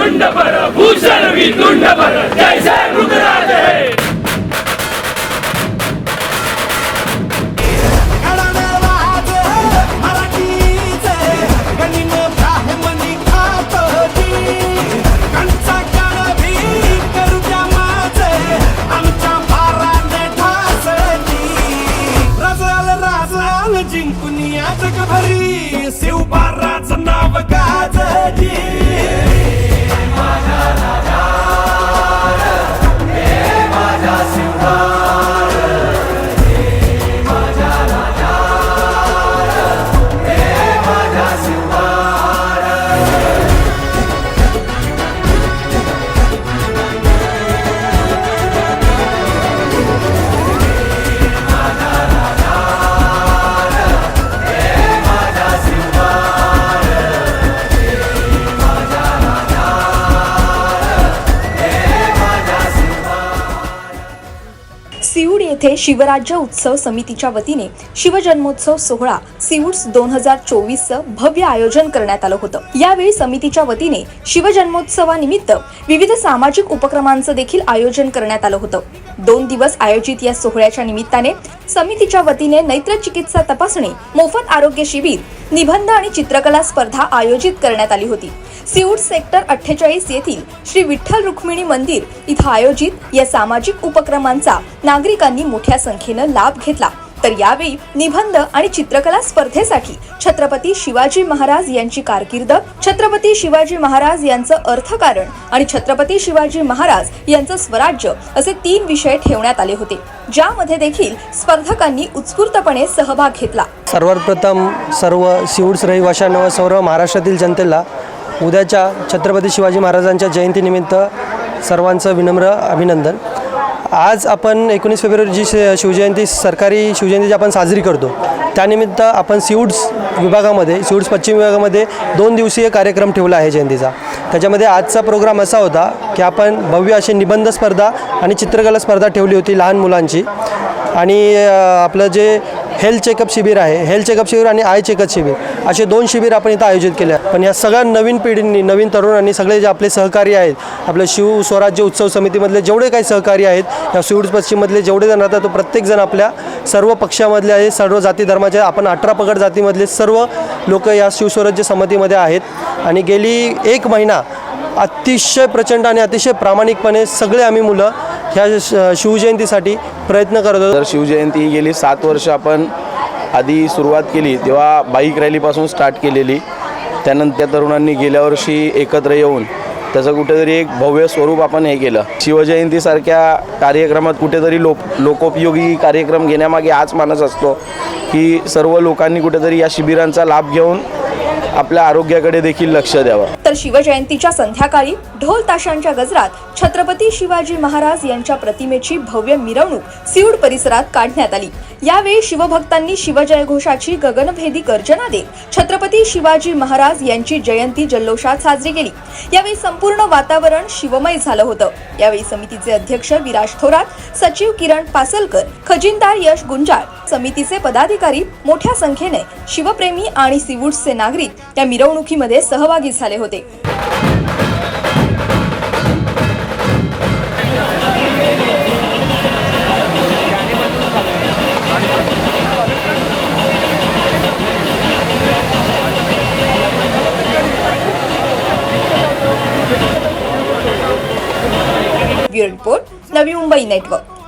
तुंड पर भूषण तुंड पर जय जैसे मृगराज येथे शिवराज्य उत्सव समितीच्या वतीने शिवजन्मोत्सव सोहळा सिऊड्स दोन हजार चोवीसचं भव्य आयोजन करण्यात आलं होतं. यावेळी समितीच्या वतीने शिवजन्मोत्सवानिमित्त विविध सामाजिक उपक्रमांचं देखील आयोजन करण्यात आलं होतं. दोन दिवस आयोजित या सोहळ्याच्या निमित्ताने समितीच्या वतीने नैत्र चिकित्सा तपासणी मोफत आरोग्य शिबिर निबंध आणि चित्रकला स्पर्धा आयोजित करण्यात आली होती. सिऊड सेक्टर अठ्ठेचाळीस येथील श्री विठ्ठल रुक्मिणी मंदिर इथं आयोजित या सामाजिक उपक्रमांचा नागरिकांनी मोठ्या संख्येनं लाभ घेतला. तर यावेळी निबंध आणि चित्रकला स्पर्धेसाठी छत्रपती शिवाजी महाराज यांची कारकीर्द छत्रपती शिवाजी महाराज यांचं अर्थकारण आणि छत्रपती शिवाजी महाराज यांचं स्वराज्य असे तीन विषय ठेवण्यात आले होते. ज्यामध्ये देखील स्पर्धकांनी उत्स्फूर्तपणे सहभाग घेतला. सर्वप्रथम सर्व सिवूड्स रहिवाशांना व सर्व महाराष्ट्रातील जनतेला उद्याच्या छत्रपती शिवाजी महाराजांच्या जयंतीनिमित्त सर्वांचं विनम्र अभिनंदन. आज आपण एकोणीस फेब्रुवारी जी शिवजयंती सरकारी शिवजयंती आपण साजरी करतो त्यानिमित्त आपण सिवूड्स विभागामध्ये सिवूड्स पश्चिम विभागामध्ये दोन दिवसीय कार्यक्रम ठेवला आहे जयंतीचा. त्याच्यामध्ये आजचा प्रोग्राम असा होता की आपण भव्य अशी निबंध स्पर्धा आणि चित्रकला स्पर्धा ठेवली होती लहान मुलांची. आणि आपलं जे हेल्थ चेकअप शिबिर आहे. हेल्थ चेकअप शिबिर आणि आय चेकअप शिबिर असे दोन शिबिर आपण इथं आयोजित केले आहे पण या सगळ्या नवीन पिढींनी नवीन तरुणांनी सगळे जे आपले सहकारी आहेत आपले शिव स्वराज्य उत्सव समितीमधले जेवढे काही सहकारी आहेत या सिवूड पश्चिममधले जेवढे जण राहतात तो प्रत्येकजण आपल्या सर्व पक्षामधले आहे सर्व जाती धर्माचे आपण अठरा पगड जातीमधले सर्व लोक या शिवस्वराज्य समितीमध्ये आहेत. आणि गेली एक महिना अतिशय प्रचंड आणि अतिशय प्रामाणिकपणे सगळे आम्ही मुलं ह्या श- शिवजयंतीसाठी प्रयत्न करत होतो. तर शिवजयंती ही गेली सात वर्ष आपण आधी सुरुवात केली तेव्हा बाईक रॅलीपासून स्टार्ट केलेली. त्यानंतर त्या तरुणांनी गेल्या वर्षी एकत्र येऊन त्याचं कुठेतरी एक भव्य स्वरूप आपण हे केलं. शिवजयंतीसारख्या कार्यक्रमात कुठेतरी लोक लोकोपयोगी कार्यक्रम घेण्यामागे हाच मानस असतो की सर्व लोकांनी कुठेतरी या शिबिरांचा लाभ घेऊन आपल्या आरोग्याकडे देखील लक्ष द्यावं. तर शिवजयंतीच्या संध्याकाळी ढोल ताशांच्या गजरात छत्रपती शिवाजी महाराज यांच्या प्रतिमेची भव्य मिरवणूक सिऊड परिसरात काढण्यात आली. यावेळी शिवभक्तांनी शिवजयघोषाची गगनभेदी गर्जना देत छत्रपती शिवाजी महाराज यांची जयंती जल्लोषात साजरी केली. यावेळी संपूर्ण वातावरण शिवमय झालं होतं. यावेळी समितीचे अध्यक्ष विराज थोरात सचिव किरण पासलकर खजिनदार यश गुंजाळ समितीचे पदाधिकारी मोठ्या संख्येने शिवप्रेमी आणि सिवूडचे नागरिक त्या मिरवणुकीमध्ये सहभागी झाले होते. Bureau report Navi Mumbai network.